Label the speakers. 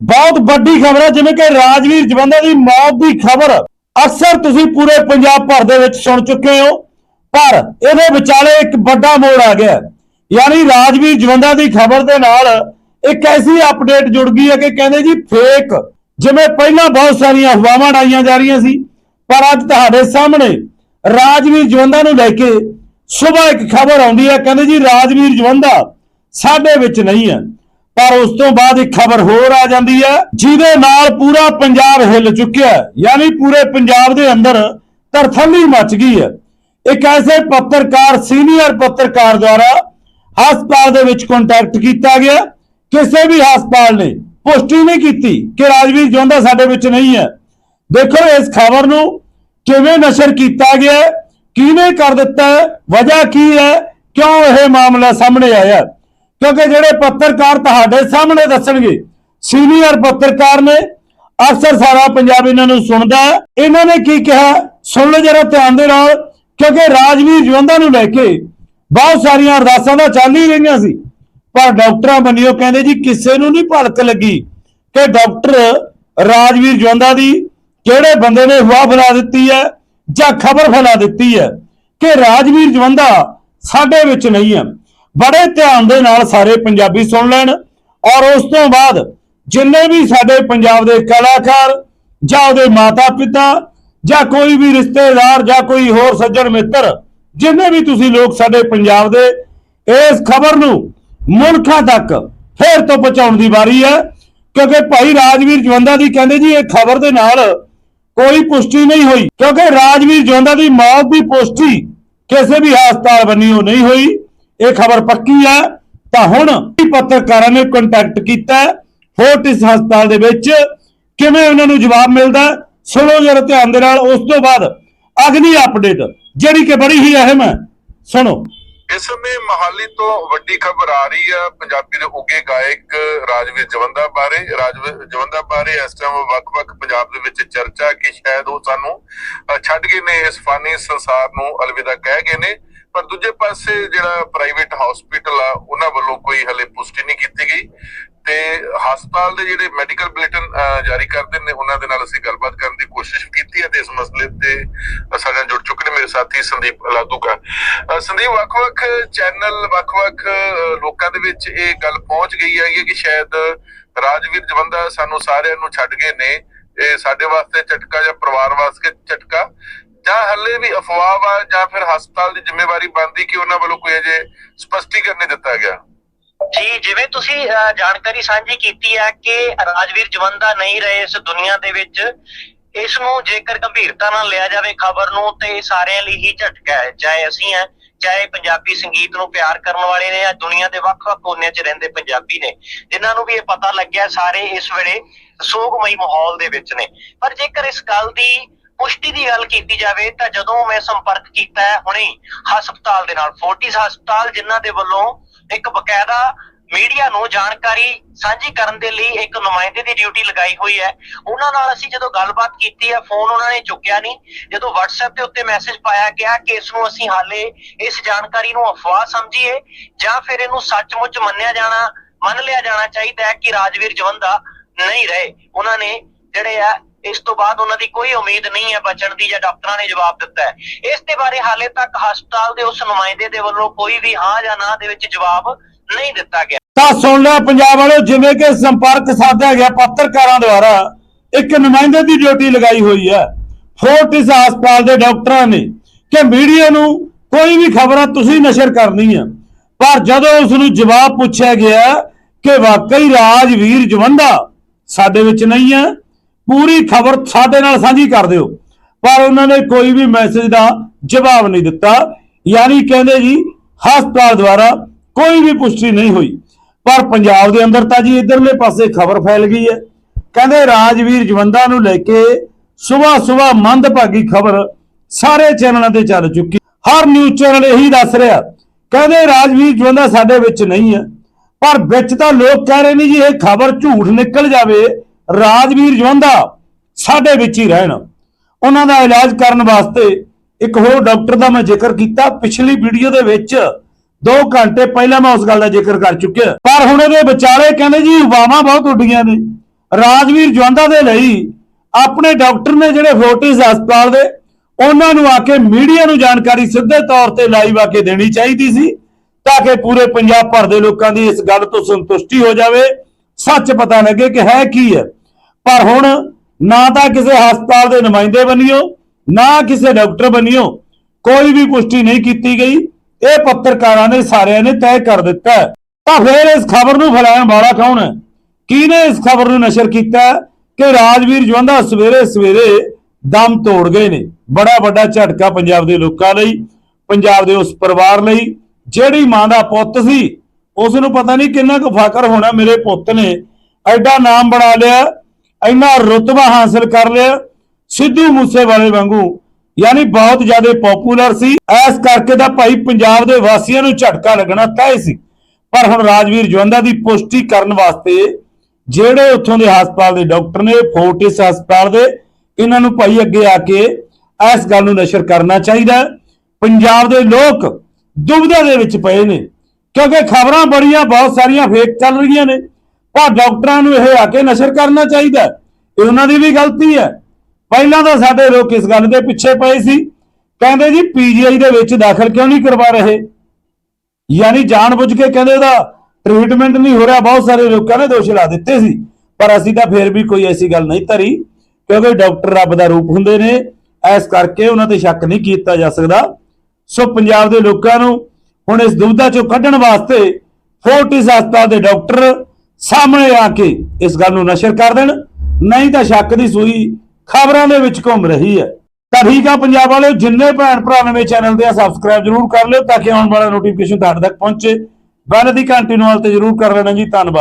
Speaker 1: ਬਹੁਤ ਵੱਡੀ ਖਬਰ ਹੈ, ਜਿਵੇਂ ਕਿ ਰਾਜਵੀਰ ਜਵੰਦਾ ਦੀ ਮੌਤ ਦੀ ਖਬਰ ਅਕਸਰ ਤੁਸੀਂ ਪੂਰੇ ਪੰਜਾਬ ਭਰ ਦੇ ਵਿੱਚ ਸੁਣ ਚੁੱਕੇ ਹੋ, ਪਰ ਇਹਦੇ ਵਿਚਾਲੇ ਇੱਕ ਵੱਡਾ ਮੋੜ ਆ ਗਿਆ। ਯਾਨੀ ਰਾਜਵੀਰ ਜਵੰਦਾ ਦੀ ਖਬਰ ਦੇ ਨਾਲ ਇੱਕ ਐਸੀ ਅਪਡੇਟ ਜੁੜ ਗਈ ਹੈ ਕਿ ਕਹਿੰਦੇ ਜੀ ਫੇਕ ਜਿਵੇਂ ਪਹਿਲਾਂ ਬਹੁਤ ਸਾਰੀਆਂ ਅਫਵਾਹਾਂ ਡਾਈਆਂ ਜਾ ਰਹੀਆਂ ਸੀ, ਪਰ ਅੱਜ ਤੁਹਾਡੇ ਸਾਹਮਣੇ ਰਾਜਵੀਰ ਜਵੰਦਾ ਨੂੰ ਲੈ ਕੇ ਸਵੇਰ ਇੱਕ ਖਬਰ ਆਉਂਦੀ ਹੈ, ਕਹਿੰਦੇ ਜੀ ਰਾਜਵੀਰ ਜਵੰਦਾ ਸਾਡੇ ਵਿੱਚ ਨਹੀਂ ਹੈ। ਪਰ ਉਸ ਤੋਂ ਬਾਅਦ ਇੱਕ ਖਬਰ ਹੋਰ ਆ ਜਾਂਦੀ ਹੈ ਜਿਹਦੇ ਨਾਲ ਪੂਰਾ ਪੰਜਾਬ ਹਿੱਲ ਚੁੱਕਿਆ ਯਾਨੀ ਪੂਰੇ ਪੰਜਾਬ ਦੇ ਅੰਦਰ ਤਰਥੱਲੀ ਮਚ ਗਈ ਹੈ। ਇੱਕ ਐਸੇ ਪੱਤਰਕਾਰ ਸੀਨੀਅਰ ਪੱਤਰਕਾਰ ਦੁਆਰਾ ਹਸਪਤਾਲ ਦੇ ਵਿੱਚ ਕੰਟੈਕਟ ਕੀਤਾ ਗਿਆ। ਕਿਸੇ ਵੀ ਹਸਪਤਾਲ ਨੇ ਪੁਸ਼ਟੀ ਨਹੀਂ ਕੀਤੀ ਕਿ ਰਾਜਵੀਰ ਜਵੰਦਾ ਸਾਡੇ ਵਿੱਚ ਨਹੀਂ ਹੈ। ਦੇਖੋ ਇਸ ਖਬਰ ਨੂੰ ਕਿਵੇਂ ਨਸ਼ਰ ਕੀਤਾ ਗਿਆ ਹੈ, ਕਿਹਨੇ ਕਰ ਦਿੱਤਾ ਹੈ ਵਜ੍ਹਾ ਕੀ ਹੈ ਕਿਉਂ ਇਹ ਮਾਮਲਾ ਸਾਹਮਣੇ ਆਇਆ ਕਿਉਂਕਿ ਜਿਹੜੇ ਪੱਤਰਕਾਰ ਤੁਹਾਡੇ ਸਾਹਮਣੇ ਦੱਸਣਗੇ ਸੀਨੀਅਰ ਪੱਤਰਕਾਰ ਨੇ, ਅਕਸਰ ਸਾਰਾ ਪੰਜਾਬ ਇਹਨਾਂ ਨੂੰ ਸੁਣਦਾ ਹੈ। ਇਹਨਾਂ ਨੇ ਕੀ ਕਿਹਾ? ਸੁਣ ਲਓ ਜਰਾ ਧਿਆਨ ਦੇ ਨਾਲ, ਕਿਉਂਕਿ ਰਾਜਵੀਰ ਜਵੰਦਾ ਨੂੰ ਲੈ ਕੇ ਬਹੁਤ ਸਾਰੀਆਂ ਅਰਦਾਸਾਂ ਦਾ ਚੱਲ ਹੀ ਰਹੀਆਂ ਸੀ। ਪਰ ਡਾਕਟਰਾਂ ਬੰਨਿਓ ਕਹਿੰਦੇ ਜੀ, ਕਿਸੇ ਨੂੰ ਨਹੀਂ ਭਲਕ ਲੱਗੀ ਕਿ ਡਾਕਟਰ ਰਾਜਵੀਰ ਜਵੰਦਾ ਦੀ ਕਿਹੜੇ ਬੰਦੇ ਨੇ ਹਵਾ ਫੈਲਾ ਦਿੱਤੀ ਹੈ ਜਾਂ ਖਬਰ ਫੈਲਾ ਦਿੱਤੀ ਹੈ ਕਿ ਰਾਜਵੀਰ ਜਵੰਦਾ ਸਾਡੇ ਵਿੱਚ ਨਹੀਂ ਹੈ। ਬੜੇ ਧਿਆਨ ਦੇ ਨਾਲ ਸਾਰੇ ਪੰਜਾਬੀ ਸੁਣ ਲੈਣ ਔਰ ਉਸ ਤੋਂ ਬਾਅਦ ਜਿੰਨੇ ਵੀ ਸਾਡੇ ਪੰਜਾਬ ਦੇ ਕਲਾਕਾਰ ਜਾਂ ਉਹਦੇ ਮਾਤਾ ਪਿਤਾ ਜਾਂ ਕੋਈ ਵੀ ਰਿਸ਼ਤੇਦਾਰ ਜਾਂ ਕੋਈ ਹੋਰ ਸੱਜਣ ਮਿੱਤਰ, ਜਿੰਨੇ ਵੀ ਤੁਸੀਂ ਲੋਕ ਸਾਡੇ ਪੰਜਾਬ ਦੇ, ਇਸ ਖਬਰ ਨੂੰ ਮੁਲਕਾਂ ਤੱਕ ਫੇਰ ਤੋਂ ਪਹੁੰਚਾਉਣ ਦੀ ਵਾਰੀ ਹੈ। ਕਿਉਂਕਿ ਭਾਈ ਰਾਜਵੀਰ ਜਵੰਦਾ ਦੀ ਕਹਿੰਦੇ ਜੀ, ਇਹ ਖਬਰ ਦੇ ਨਾਲ ਕੋਈ ਪੁਸ਼ਟੀ ਨਹੀਂ ਹੋਈ। ਕਿਉਂਕਿ ਰਾਜਵੀਰ ਜਵੰਦਾ ਦੀ ਮੌਤ ਦੀ ਪੁਸ਼ਟੀ ਕਿਸੇ ਵੀ ਹਸਪਤਾਲ ਬੰਨਿਓ ਨਹੀਂ ਹੋਈ। ਇਹ ਖਬਰ ਪੱਕੀ ਹੈ, ਤਾਂ ਹੁਣ ਪੱਤਰਕਾਰਾਂ ਨੇ ਕੰਟੈਕਟ ਕੀਤਾ ਫੋਰਟਿਸ ਹਸਪਤਾਲ ਦੇ ਵਿੱਚ ਕਿਵੇਂ ਉਹਨਾਂ ਨੂੰ ਜਵਾਬ ਮਿਲਦਾ ਸੁਣੋ ਜਰਾ ਧਿਆਨ ਦੇ ਨਾਲ, ਉਸ ਤੋਂ ਬਾਅਦ ਅਗਲੀ ਅਪਡੇਟ ਜਿਹੜੀ ਕਿ ਬੜੀ ਹੀ ਅਹਿਮ ਹੈ, ਸੁਣੋ।
Speaker 2: ਇਸ ਸਮੇਂ ਮਹਾਲੀ ਤੋਂ ਵੱਡੀ ਖਬਰ ਆ ਰਹੀ ਹੈ, ਪੰਜਾਬੀ ਦੇ ਉੱਗੇ ਗਾਇਕ ਰਾਜਵੀਰ ਜਵੰਦਾ ਬਾਰੇ। ਰਾਜਵੀਰ ਜਵੰਦਾ ਬਾਰੇ ਇਸ ਟਾਈਮ ਵੱਖ-ਵੱਖ ਪੰਜਾਬ ਦੇ ਵਿੱਚ ਚਰਚਾ ਕਿ ਸ਼ਾਇਦ ਉਹ ਸਾਨੂੰ ਛੱਡ ਗਏ ਨੇ ਇਸ ਫਾਨੀ ਸੰਸਾਰ ਨੂੰ, ਅਲਵਿਦਾ ਕਹਿ ਗਏ ਨੇ। ਪਰ ਦੂਜੇ ਪਾਸੇ ਜਿਹੜਾ ਪ੍ਰਾਈਵੇਟ ਹਸਪੀਟਲ ਆ, ਉਹਨਾਂ ਵੱਲੋਂ ਕੋਈ ਹਲੇ ਪੁਸ਼ਟੀ ਨਹੀਂ ਕੀਤੀ ਗਈ। ਤੇ ਹਸਪਤਾਲ ਦੇ ਜਿਹੜੇ ਮੈਡੀਕਲ ਬੁਲੇਟਿਨ ਜਾਰੀ ਕਰਦੇ ਨੇ, ਉਹਨਾਂ ਦੇ ਨਾਲ ਅਸੀਂ ਗੱਲਬਾਤ ਕਰਨ ਦੀ ਕੋਸ਼ਿਸ਼ ਕੀਤੀ ਹੈ ਤੇ ਇਸ ਮਸਲੇ ਤੇ ਸਾਡੇ ਜੁੜ ਚੁੱਕੇ ਨੇ। ਮੇਰੇ ਸਾਥੀ ਸੰਦੀਪ ਲਾਦੂਕਾ ਸੰਦੀਪ, ਵੱਖ-ਵੱਖ ਚੈਨਲ, ਵੱਖ-ਵੱਖ ਲੋਕਾਂ ਦੇ ਵਿੱਚ ਇਹ ਗੱਲ ਪਹੁੰਚ ਗਈ ਹੈ ਕਿ ਸ਼ਾਇਦ ਰਾਜਵੀਰ ਜਵੰਦਾ ਸਾਨੂੰ ਸਾਰਿਆਂ ਨੂੰ ਛੱਡ ਗਏ ਨੇ। ਇਹ ਸਾਡੇ ਵਾਸਤੇ ਝਟਕਾ ਜਾਂ ਪਰਿਵਾਰ ਵਾਸਤੇ ਝਟਕਾ। ਵੀ ਅਫਵਾਹ ਵਾ ਜਾਂ ਫਿਰ ਹਸਪਤਾਲ ਦੀ ਜ਼ਿੰਮੇਵਾਰੀ ਬਣਦੀ ਕਿ ਉਹਨਾਂ ਵੱਲੋਂ ਕੋਈ ਅਜੇ ਸਪਸ਼ਟੀਕਰਨ ਨਹੀਂ ਦਿੱਤਾ ਗਿਆ?
Speaker 3: ਜੀ, ਜਿਵੇਂ ਤੁਸੀਂ ਜਾਣਕਾਰੀ ਸਾਂਝੀ ਕੀਤੀ ਹੈ ਕਿ ਰਾਜਵੀਰ ਜਵੰਦਾ ਨਹੀਂ ਰਹੇ ਇਸ ਦੁਨੀਆ ਦੇ ਵਿੱਚ, ਇਸ ਨੂੰ ਜੇਕਰ ਗੰਭੀਰਤਾ ਨਾਲ ਲਿਆ ਜਾਵੇ ਖਬਰ ਨੂੰ, ਤੇ ਸਾਰਿਆਂ ਲਈ ਹੀ ਝਟਕਾ ਹੈ। ਚਾਹੇ ਅਸੀਂ ਹੈ, ਚਾਹੇ ਪੰਜਾਬੀ ਸੰਗੀਤ ਨੂੰ ਪਿਆਰ ਕਰਨ ਵਾਲੇ ਨੇ ਜਾਂ ਦੁਨੀਆ ਦੇ ਵੱਖ-ਵੱਖ ਕੋਨਿਆਂ 'ਚ ਰਹਿੰਦੇ ਪੰਜਾਬੀ ਨੇ, ਜਿਨ੍ਹਾਂ ਨੂੰ ਵੀ ਇਹ ਪਤਾ ਲੱਗਿਆ ਸਾਰੇ ਇਸ ਵੇਲੇ ਸੋਗਮਈ ਮਾਹੌਲ ਦੇ ਵਿੱਚ ਨੇ। ਪਰ ਜੇਕਰ ਇਸ ਗੱਲ ਦੀ ਪੁਸ਼ਟੀ ਦੀ ਗੱਲ ਕੀਤੀ ਜਾਵੇ ਤਾਂ ਜਦੋਂ ਮੈਂ ਸੰਪਰਕ ਕੀਤਾ ਹੈ ਹੁਣੇ ਹਸਪਤਾਲ ਦੇ ਨਾਲ, ਫੋਰਟਿਸ ਹਸਪਤਾਲ ਜਿਨ੍ਹਾਂ ਦੇ ਵੱਲੋਂ ਇੱਕ ਬਕਾਇਦਾ ਮੀਡੀਆ ਨੂੰ ਜਾਣਕਾਰੀ ਸਾਂਝੀ ਕਰਨ ਦੇ ਲਈ ਇੱਕ ਨੁਮਾਇੰਦੇ ਦੀ ਡਿਊਟੀ ਲਗਾਈ ਹੋਈ ਹੈ। ਉਹਨਾਂ ਨਾਲ ਅਸੀਂ ਜਦੋਂ ਗੱਲਬਾਤ ਕੀਤੀ ਹੈ, ਫੋਨ ਉਹਨਾਂ ਨੇ ਚੁੱਕਿਆ ਨਹੀਂ। ਜਦੋਂ WhatsApp ਦੇ ਉੱਤੇ ਮੈਸੇਜ ਪਾਇਆ ਗਿਆ ਕਿ ਇਸ ਨੂੰ ਅਸੀਂ ਹਾਲੇ ਇਸ ਜਾਣਕਾਰੀ ਨੂੰ ਅਫਵਾਹ ਸਮਝੀਏ ਜਾਂ ਫਿਰ ਇਹਨੂੰ ਸੱਚਮੁੱਚ ਮੰਨਿਆ ਜਾਣਾ, ਮੰਨ ਲਿਆ ਜਾਣਾ ਚਾਹੀਦਾ ਹੈ ਕਿ ਰਾਜਵੀਰ ਜਵੰਦਾ ਨਹੀਂ ਰਹੇ। ਉਹਨਾਂ ਨੇ ਜਿਹੜੇ ਆ ਇਸ ਤੋਂ ਬਾਅਦ ਉਹਨਾਂ ਦੀ ਕੋਈ ਉਮੀਦ ਨਹੀਂ ਹੈ ਬਚਣ ਦੀ ਜਾਂ ਡਾਕਟਰਾਂ ਨੇ ਜਵਾਬ ਦਿੱਤਾ ਹੈ। ਇਸ ਦੇ ਬਾਰੇ ਹਾਲੇ ਤੱਕ ਹਸਪਤਾਲ ਦੇ ਉਸ ਨੁਮਾਇੰਦੇ ਦੇ ਵੱਲੋਂ ਕੋਈ ਵੀ ਹਾਂ ਜਾਂ ਨਾ ਦੇ ਵਿੱਚ ਜਵਾਬ ਨਹੀਂ ਦਿੱਤਾ ਗਿਆ।
Speaker 1: ਤਾਂ ਸੁਣ ਲਿਆ ਪੰਜਾਬ ਵਾਲਿਓ ਜਿਵੇਂ ਕਿ ਸੰਪਰਕ ਸਾਧਿਆ ਗਿਆ ਪੱਤਰਕਾਰਾਂ ਦੁਆਰਾ, ਇੱਕ ਨੁਮਾਇੰਦੇ ਦੀ ਡਿਊਟੀ ਲਗਾਈ ਹੋਈ ਹੈ। ਫੋਰਟਿਸ ਹਸਪਤਾਲ ਦੇ ਡਾਕਟਰਾਂ ਨੇ ਕਿ ਮੀਡੀਆ ਨੂੰ ਕੋਈ ਵੀ ਖਬਰਾਂ ਤੁਸੀਂ ਨਸ਼ਰ ਕਰਨੀ ਹੈ ਪਰ ਜਦੋਂ ਉਸ ਨੂੰ ਜਵਾਬ ਪੁੱਛਿਆ ਗਿਆ ਕਿ ਵਾਕਈ ਰਾਜਵੀਰ ਜਵੰਦਾ ਸਾਡੇ ਵਿੱਚ ਨਹੀਂ ਹੈ ਪੂਰੀ ਖਬਰ ਸਾਡੇ ਨਾਲ ਸਾਂਝੀ ਕਰ ਦਿਓ। ਪਰ ਉਹਨਾਂ ਨੇ ਕੋਈ ਵੀ ਮੈਸੇਜ ਦਾ ਜਵਾਬ ਨਹੀਂ ਦਿੱਤਾ। ਯਾਨੀ ਕਹਿੰਦੇ ਜੀ, ਹਸਪਤਾਲ ਦੁਆਰਾ ਕੋਈ ਵੀ ਪੁਸ਼ਟੀ ਨਹੀਂ ਹੋਈ। ਪਰ ਪੰਜਾਬ ਦੇ ਅੰਦਰ ਤਾਂ ਜੀ ਇਧਰਲੇ ਪਾਸੇ ਖਬਰ ਫੈਲ ਗਈ ਹੈ। ਕਹਿੰਦੇ ਰਾਜਵੀਰ ਜਵੰਦਾ ਨੂੰ ਲੈ ਕੇ ਸਵੇਰ ਸਵੇਰ ਮੰਦਭਾਗੀ ਖਬਰ ਸਾਰੇ ਚੈਨਲਾਂ ਤੇ ਚੱਲ ਚੁੱਕੀ ਹਰ ਨਿਊਜ਼ ਚੈਨਲ ਇਹੀ ਦੱਸ ਰਿਹਾ। ਕਹਿੰਦੇ ਰਾਜਵੀਰ ਜਵੰਦਾ ਸਾਡੇ ਵਿੱਚ ਨਹੀਂ ਹੈ। ਪਰ ਵਿੱਚ ਤਾਂ ਲੋਕ ਕਹਿ ਰਹੇ ਨੇ ਜੀ, ਇਹ ਖਬਰ ਝੂਠ ਨਿਕਲ ਜਾਵੇ। ਰਾਜਵੀਰ ਜਵੰਦਾ ਸਾਡੇ ਵਿੱਚ ਹੀ ਰਹਿਣ। ਉਹਨਾਂ ਦਾ ਇਲਾਜ ਕਰਨ ਵਾਸਤੇ ਇੱਕ ਹੋਰ ਡਾਕਟਰ ਦਾ ਮੈਂ ਜ਼ਿਕਰ ਕੀਤਾ। ਪਿਛਲੀ ਵੀਡੀਓ ਦੇ ਵਿੱਚ 2 ਘੰਟੇ ਪਹਿਲਾਂ ਮੈਂ ਉਸ ਗੱਲ ਦਾ ਜ਼ਿਕਰ ਕਰ ਚੁੱਕਿਆ। ਪਰ ਹੁਣ ਇਹਦੇ ਵਿਚਾਲੇ ਕਹਿੰਦੇ ਜੀ ਹਵਾਵਾਂ ਬਹੁਤ ਉੱਡੀਆਂ ਨੇ। ਰਾਜਵੀਰ ਜਵੰਦਾ ਦੇ ਲਈ ਆਪਣੇ ਡਾਕਟਰ ਨੇ ਜਿਹੜੇ ਫੋਰਟਿਸ ਹਸਪਤਾਲ ਦੇ, ਉਹਨਾਂ ਨੂੰ ਆ ਕੇ ਮੀਡੀਆ ਨੂੰ ਜਾਣਕਾਰੀ ਸਿੱਧੇ ਤੌਰ ਤੇ ਲਾਈਵ ਆ ਕੇ ਦੇਣੀ ਚਾਹੀਦੀ ਸੀ ਤਾਂ ਕਿ ਪੂਰੇ ਪੰਜਾਬ ਭਰ ਦੇ ਲੋਕਾਂ ਦੀ ਇਸ ਗੱਲ ਤੋਂ ਸੰਤੁਸ਼ਟੀ ਹੋ ਜਾਵੇ। ਸੱਚ ਪਤਾ ਲੱਗੇ ਕਿ ਹੈ ਕੀ ਹੈ। ਪਰ ਹੁਣ ਨਾ ਤਾਂ ਕਿਸੇ ਹਸਪਤਾਲ ਦੇ ਨੁਮਾਇੰਦੇ ਬਣਿਓ, ਨਾ ਕਿਸੇ ਡਾਕਟਰ ਬਣਿਓ, ਕੋਈ ਵੀ ਪੁਸ਼ਟੀ ਨਹੀਂ ਕੀਤੀ ਗਈ। ਇਹ ਪੱਤਰਕਾਰਾਂ ਨੇ ਸਾਰਿਆਂ ਨੇ ਤੈਅ ਕਰ ਦਿੱਤਾ ਤਾਂ ਫਿਰ ਇਸ ਖਬਰ ਨੂੰ ਫੈਲਾਉਣ ਵਾਲਾ ਕੌਣ ਹੈ? ਕਿਹਨੇ ਇਸ ਖਬਰ ਨੂੰ ਨਸ਼ਰ ਕੀਤਾ ਕਿ ਰਾਜਵੀਰ ਜਵੰਦਾ ਸਵੇਰੇ ਸਵੇਰੇ ਦਮ ਤੋੜ ਗਏ ਨੇ? ਬੜਾ ਵੱਡਾ ਝਟਕਾ ਪੰਜਾਬ ਦੇ ਲੋਕਾਂ ਲਈ, ਪੰਜਾਬ ਦੇ ਉਸ ਪਰਿਵਾਰ ਲਈ। ਜਿਹੜੀ ਮਾਂ ਦਾ ਪੁੱਤ ਸੀ ਉਸ ਨੂੰ ਪਤਾ ਨਹੀਂ ਕਿੰਨਾ ਕੁ ਫਖਰ ਹੋਣਾ ਮੇਰੇ ਪੁੱਤ ਨੇ। ਐਡਾ ਨਾਮ ਬਣਾ ਲਿਆ ਇੰਨਾ ਰੁਤਬਾ ਹਾਸਲ ਕਰ ਲਿਆ ਸਿੱਧੂ ਮੂਸੇਵਾਲੇ ਵਾਂਗੂ। ਯਾਨੀ ਬਹੁਤ ਜ਼ਿਆਦਾ ਪਪੂਲਰ ਸੀ। ਐਸ ਕਰਕੇ ਤਾਂ ਭਾਈ ਪੰਜਾਬ ਦੇ ਵਾਸੀਆਂ ਨੂੰ ਝਟਕਾ ਲੱਗਣਾ ਤੈਅ ਸੀ। ਪਰ ਹੁਣ ਰਾਜਵੀਰ ਜਵੰਦਾ ਦੀ ਪੁਸ਼ਟੀ ਕਰਨ ਵਾਸਤੇ ਜਿਹੜੇ ਉੱਥੋਂ ਦੇ ਹਸਪਤਾਲ ਦੇ ਡਾਕਟਰ ਨੇ, ਫੋਰਟਿਸ ਹਸਪਤਾਲ ਦੇ, ਇਹਨਾਂ ਨੂੰ ਭਾਈ ਅੱਗੇ ਆ ਕੇ ਇਸ ਗੱਲ ਨੂੰ ਨਸ਼ਰ ਕਰਨਾ ਚਾਹੀਦਾ ਪੰਜਾਬ ਦੇ ਲੋਕ ਦੁਬਿਧਾ ਦੇ ਵਿੱਚ ਪਏ ਨੇ। ਕਿਉਂਕਿ ਖਬਰਾਂ ਬੜੀਆਂ, ਬਹੁਤ ਸਾਰੀਆਂ ਫੇਕ ਚੱਲ ਰਹੀਆਂ ਨੇ। ਪਰ ਡਾਕਟਰਾਂ ਨੂੰ ਇਹ ਆ ਕੇ ਨਸ਼ਰ ਕਰਨਾ ਚਾਹੀਦਾ ਇਹ ਉਹਨਾਂ ਦੀ ਵੀ ਗਲਤੀ ਹੈ। ਪਹਿਲਾਂ ਤਾਂ ਸਾਡੇ ਲੋਕ ਇਸ ਗੱਲ ਦੇ ਪਿੱਛੇ ਪਏ ਸੀ। ਕਹਿੰਦੇ ਜੀ ਪੀਜੀਆਈ ਦੇ ਵਿੱਚ ਦਾਖਲ ਕਿਉਂ ਨਹੀਂ ਕਰਵਾ ਰਹੇ? ਯਾਨੀ ਜਾਣਬੁੱਝ ਕੇ ਕਹਿੰਦੇ ਉਹਦਾ ਟ੍ਰੀਟਮੈਂਟ ਨਹੀਂ ਹੋ ਰਿਹਾ। ਬਹੁਤ ਸਾਰੇ ਲੋਕਾਂ ਨੇ ਦੋਸ਼ ਲਾ ਦਿੱਤੇ ਸੀ। ਪਰ ਅਸੀਂ ਤਾਂ ਫੇਰ ਵੀ ਕੋਈ ਐਸੀ ਗੱਲ ਨਹੀਂ ਧਰੀ, ਕਿਉਂਕਿ ਡਾਕਟਰ ਰੱਬ ਦਾ ਰੂਪ ਹੁੰਦੇ ਨੇ। ਐਸ ਕਰਕੇ ਉਹਨਾਂ ਤੇ ਸ਼ੱਕ ਨਹੀਂ ਕੀਤਾ ਜਾ ਸਕਦਾ। ਸੋ ਪੰਜਾਬ ਦੇ ਲੋਕਾਂ ਨੂੰ ਹੁਣ ਇਸ ਦੁਬਿਧਾ ਚੋਂ ਕੱਢਣ ਵਾਸਤੇ ਫੋਰਟਿਸ ਹਸਪਤਾਲ ਦੇ ਡਾਕਟਰ ਸਾਹਮਣੇ ਆ ਕੇ ਇਸ ਗੱਲ ਨੂੰ ਨਸ਼ਰ ਕਰ ਦੇਣ। ਨਹੀਂ ਤਾਂ ਸ਼ੱਕ ਦੀ ਸੂਈ ਖਬਰਾਂ ਦੇ ਵਿੱਚ ਘੁੰਮ ਰਹੀ ਹੈ। ਤਾਂ ਠੀਕ ਆ ਪੰਜਾਬ ਵਾਲਿਓ, ਜਿੰਨੇ ਭੈਣ ਭਰਾ ਨਵੇਂ ਚੈਨਲ ਦੇ ਆ ਸਬਸਕ੍ਰਾਈਬ ਜਰੂਰ ਕਰ ਲਿਓ ਤਾਂ ਕਿ ਆਉਣ ਵਾਲਾ ਨੋਟੀਫਿਕੇਸ਼ਨ ਤੁਹਾਡੇ ਤੱਕ ਪਹੁੰਚੇ। ਬੈਲ ਦੀ ਘੰਟੀ ਨੂੰ ਵਾਲ ਤੇ ਜਰੂਰ ਕਰ ਲੈਣਾ ਜੀ। ਧੰਨਵਾਦ।